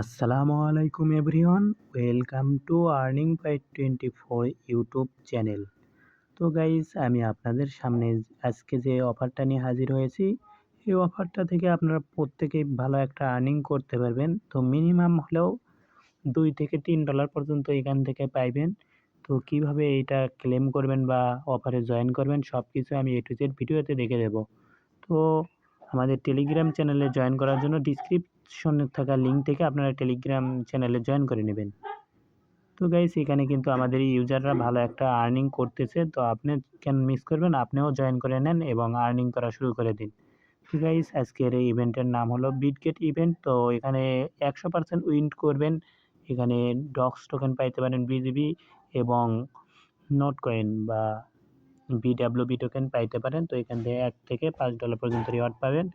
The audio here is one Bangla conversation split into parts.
আসসালামু আলাইকুম everyone, welcome to earning by twenty four YouTube channel. তো গাইজ আমি আপনাদের সামনে আজকে যে অফারটা নিয়ে হাজির হয়েছি, এই অফারটা থেকে আপনারা প্রত্যেকেই ভালো একটা আর্নিং করতে পারবেন। তো মিনিমাম হলেও দুই থেকে তিন ডলার পর্যন্ত এখান থেকে পাইবেন। তো কীভাবে এটা ক্লেম করবেন বা অফারে জয়েন করবেন সব কিছু আমি এ টু জেড ভিডিওতে দেখে দেবো। তো আমাদের টেলিগ্রাম চ্যানেলে জয়েন করার জন্য ডিসক্রিপশনে থাকা লিঙ্ক থেকে আপনারা টেলিগ্রাম চ্যানেলে জয়েন করে নেবেন। তো গাইস এখানে কিন্তু আমাদের ইউজাররা ভালো একটা আর্নিং করতেছে। তো আপনি কেন মিস করবেন? আপনিও জয়েন করে নেন এবং আর্নিং করা শুরু করে দিন। তো গাইস আজকের এই ইভেন্টের নাম হলো বিটগেট ইভেন্ট তো এখানে একশো পার্সেন্ট উইন করবেন। এখানে ডক্স টোকেন পাইতে পারেন বিজিবি এবং নোট কয়েন বা বিডাব্লিউবি টোকেন পাইতে পারেন। তো এখান থেকে এক থেকে পাঁচ ডলার পর্যন্ত রিওয়ার্ড পাবেন।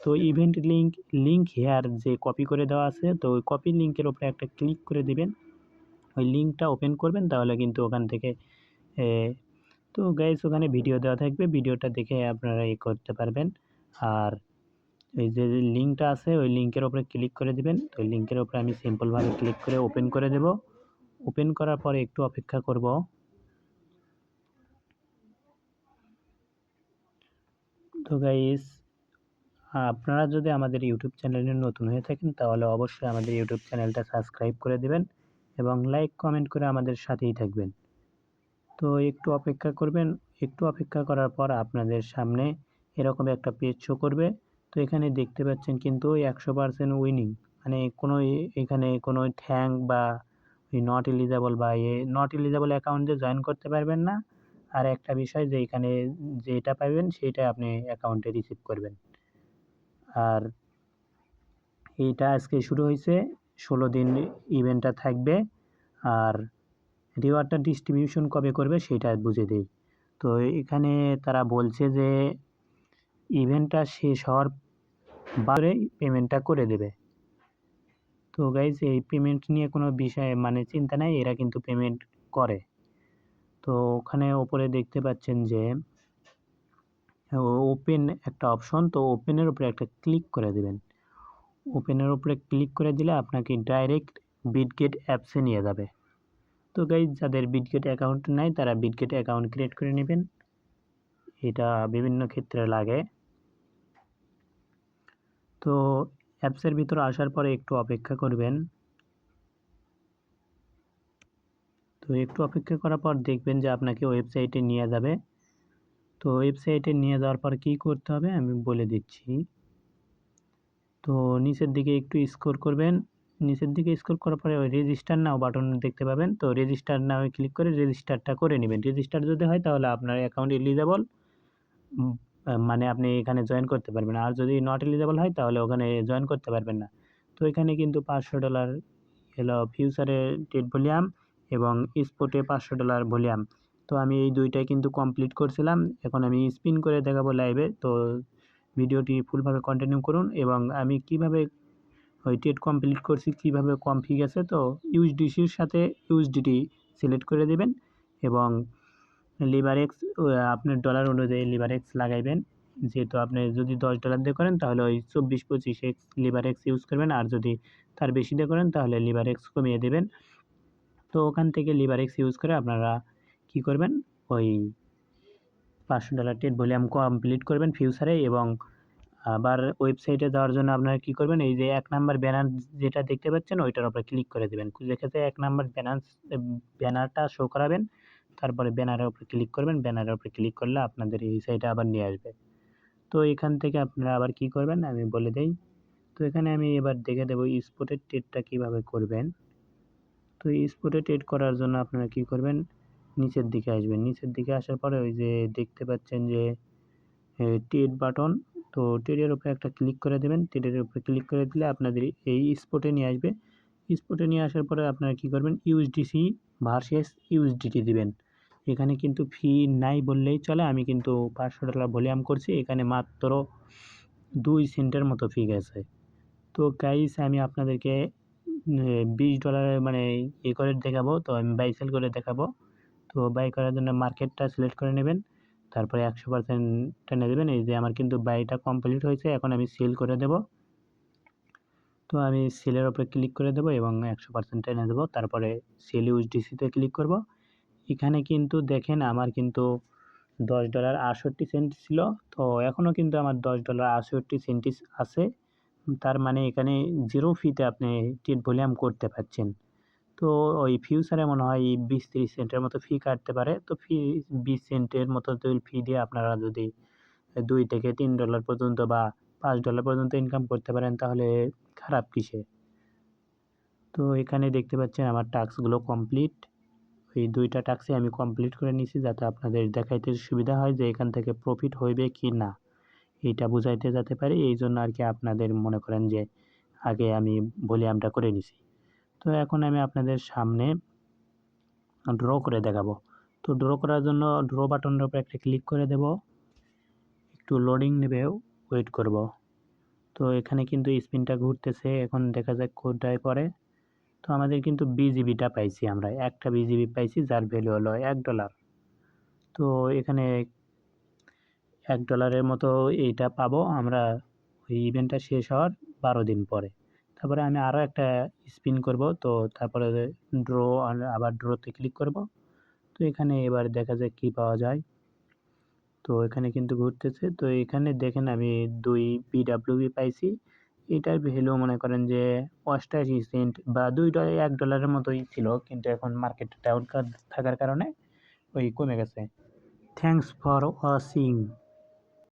তো ইভেন্ট লিঙ্ক লিঙ্ক হেয়ার যে কপি করে দেওয়া আছে, তো ওই কপি লিঙ্কের উপরে একটা ক্লিক করে দিবেন। ওই লিঙ্কটা ওপেন করবেন, তাহলে কিন্তু ওখান থেকে তো গাইস ওখানে ভিডিও দেওয়া থাকবে। ভিডিওটা দেখে আপনারা এ করতে পারবেন। আর এই যে লিঙ্কটা আছে, ওই লিঙ্কের উপরে ক্লিক করে দিবেন। তো ওই লিঙ্কের উপরে আমি সিম্পলভাবে ক্লিক করে ওপেন করে দেব। ওপেন করার পরে একটু অপেক্ষা করব। তো গাইস আপনারা যদি আমাদের ইউটিউব চ্যানেলে নতুন হয়ে থাকেন, তাহলে অবশ্যই আমাদের ইউটিউব চ্যানেলটা সাবস্ক্রাইব করে দেবেন এবং লাইক কমেন্ট করে আমাদের সাথেই থাকবেন। তো একটু অপেক্ষা করবেন, একটু অপেক্ষা করার পর আপনাদের সামনে এরকম একটা পেজ শো করবে। তো এখানে দেখতে পাচ্ছেন কিন্তু একশো পার্সেন্ট উইনিং মানে কোনো এখানে কোনো থ্যাঙ্ক বা ওই নট এলিজেবল বা এ নট এলিজেবল অ্যাকাউন্টে জয়েন করতে পারবেন না। আর একটা বিষয় যে এখানে যেটা পাবেন, সেটা আপনি অ্যাকাউন্টে রিসিভ করবেন। আর এইটা আজকে শুরু হয়েছে। ষোলো দিন ইভেন্টটা থাকবে আর রিওয়ার্ডটা ডিস্ট্রিবিউশন কবে করবে সেটা বুঝে দেই। তো এখানে তারা বলছে যে ইভেন্টটা শেষ হওয়ার বারে পেমেন্টটা করে দেবে। তো গাইজ এই পেমেন্ট নিয়ে কোনো বিষয়ে মানে চিন্তা নাই, এরা কিন্তু পেমেন্ট করে। তো ওখানে ওপরে দেখতে পাচ্ছেন যে ওপেন একটা অপশন তো ওপেনের উপরে একটা ক্লিক করে দেবেন। ওপেনের উপরে ক্লিক করে দিলে আপনাকে ডাইরেক্ট বিটগেট অ্যাপসে নিয়ে যাবে। তো গাইজ যাদের বিটগেট অ্যাকাউন্ট নাই, তারা বিটগেট অ্যাকাউন্ট ক্রিয়েট করে নেবেন। এটা বিভিন্ন ক্ষেত্রে লাগে। তো অ্যাপসের ভিতরে আসার পরে একটু অপেক্ষা করবেন। তো একটু অপেক্ষা করার পর দেখবেন যে আপনাকে ওয়েবসাইটে নিয়ে যাবে। তো ওয়েবসাইটে নিয়ে যাওয়ার পর কী করতে হবে আমি বলে দিচ্ছি। তো নিচের দিকে একটু স্কোর করবেন। নিচের দিকে স্কোর করার পরে ওই রেজিস্টার নাও বাটন দেখতে পাবেন। তো রেজিস্টার নাও ক্লিক করে রেজিস্টারটা করে নেবেন। রেজিস্টার যদি হয় তাহলে আপনার অ্যাকাউন্ট এলিজেবল মানে আপনি এখানে জয়েন করতে পারবেন। আর যদি নট এলিজেবল হয় তাহলে ওখানে জয়েন করতে পারবেন না। তো এখানে কিন্তু পাঁচশো ডলার হলো ফিউচারে টেট ভলিউম এবং স্পোর্টে পাঁচশো ডলার ভলিউম তো আমি এই দুইটাই কিন্তু কমপ্লিট করছিলাম। এখন আমি স্পিন করে দেখাবো লাইভে তো ভিডিওটি ফুলভাবে কন্টিনিউ করুন এবং আমি কীভাবে ওই টেট কমপ্লিট করছি, কীভাবে কমফি গেছে তো ইউএসডিসির সাথে ইউএসডিটি সিলেক্ট করে দেবেন এবং লিভারেক্স আপনার ডলার অনুযায়ী লিভারেক্স লাগাইবেন। যেহেতু আপনি যদি দশ ডলার দিয়ে করেন, তাহলে ওই চব্বিশ পঁচিশ এক্স লিভারেক্স ইউজ করবেন। আর যদি তার বেশি দিয়ে করেন, তাহলে লিভারেক্স কমিয়ে দেবেন। তো ওখান থেকে লিভারেক্স ইউজ করে আপনারা কি করবেন? ওই পাঁচশো ডলার টেট ভলিউম কমপ্লিট করবেন ফিউচারে এবং আবার ওয়েবসাইটে যাওয়ার জন্য আপনারা কী করবেন? এই যে এক নাম্বার ব্যানার যেটা দেখতে পাচ্ছেন, ওইটার উপরে ক্লিক করে দেবেন। যেখানে এক নাম্বার ব্যানার ব্যানারটা শো করাবেন, তারপরে ব্যানারের উপরে ক্লিক করবেন ব্যানারের উপরে ক্লিক করলে আপনাদের এই সাইটে আবার নিয়ে আসবে। তো এখান থেকে আপনারা আবার কি করবেন? আমি বলে দেই। তো এখানে আমি এবার দেখে দেবো স্পোর্টের টেটটা কীভাবে করবেন। তো স্পোর্টে টেট করার জন্য আপনারা কি করবেন? নিচের দিকে আসবেন। নিচের দিকে আসার পরে ওই যে দেখতে পাচ্ছেন যে টেট বাটন তো টেটের উপরে একটা ক্লিক করে দেবেন। টেটের উপরে ক্লিক করে দিলে আপনাদের এই স্পটে নিয়ে আসবে। স্পটে নিয়ে আসার পরে আপনারা কী করবেন? ইউএসডিসি ভার্সেস ইউএসডিটি দিবেন। এখানে কিন্তু ফি নাই বললেই চলে। আমি কিন্তু পাঁচশো ডলার ভলিউম করছি। এখানে মাত্র দুই সেন্টের মতো ফি গেছে। তো গাইস আমি আপনাদেরকে বিশ ডলারের মানে এ করে দেখাবো। তো আমি বাইসেল করে দেখাবো। তো বাই করার জন্য মার্কেটটা সিলেক্ট করে নেবেন। তারপরে একশো পার্সেন্ট টেনে দেবেন। এই যে আমার কিন্তু বাইটা কমপ্লিট হয়েছে, এখন আমি সেল করে দেব। তো আমি সেলের ওপরে ক্লিক করে দেবো এবং একশো পার্সেন্ট এনে দেবো। তারপরে সেল ইউএসডিসিতে ক্লিক করব। এখানে কিন্তু দেখেন আমার কিন্তু দশ ডলার আটষট্টি সেন্ট ছিল। তো এখনও কিন্তু আমার দশ ডলার আটষট্টি সেন্টিস আছে। তার মানে এখানে জিরো ফিতে আপনি টিট ভলিউম করতে পারছেন। তো ওই ফিউচারে মনে হয় বিশ তিরিশ সেন্টের মতো ফি কাটতে পারে। তো ফি বিশ সেন্টের মতো ফি দিয়ে আপনারা যদি দুই থেকে তিন ডলার পর্যন্ত বা পাঁচ ডলার পর্যন্ত ইনকাম করতে পারেন, তাহলে খারাপ কিসে? তো এখানে দেখতে পাচ্ছেন আমার টাস্কগুলো কমপ্লিট এই দুইটা টাস্কই আমি কমপ্লিট করে নিছি যাতে আপনাদের দেখাইতে সুবিধা হয় যে এখান থেকে প্রফিট হইবে কি না। এইটা বুঝাইতে যেতে পারি, এই জন্য আর কি আপনাদের মনে করেন যে আগে আমি ভলিউমটা করে নিছি। তো এখন আমি আপনাদের সামনে ড্র করে দেখাবো। তো ড্র করার জন্য ড্র বাটনের উপরে একটা ক্লিক করে দেব। একটু লোডিং নেবে ওয়েট করব। তো এখানে কিন্তু স্পিনটা ঘুরতেছে, এখন দেখা যাক কোথায় পরে তো আমাদের কিন্তু বিজিবিটা পাইছি আমরা। একটা বিজিবি পাইছি, যার ভ্যালু হলো এক ডলার তো এখানে এক ডলারের মতো এইটা পাবো। আমরা ওই ইভেন্টটা শেষ হওয়ার বারো দিন পরে। তারপরে আমি আরও একটা স্পিন করব। তো তারপরে ড্র আবার ড্রতে ক্লিক করব। তো এখানে এবার দেখা যাক কী পাওয়া যায়। তো এখানে কিন্তু ঘুরতেছে। তো এখানে দেখেন আমি দুই পিডাব্লিউবি পাইছি। এটার ভ্যালু মনে করেন যে অষ্টাশি সেন্ট বা দুই ডলার, এক ডলারের মতোই ছিল। কিন্তু এখন মার্কেট ডাউন থাকার কারণে ওই কমে গেছে। Thanks for watching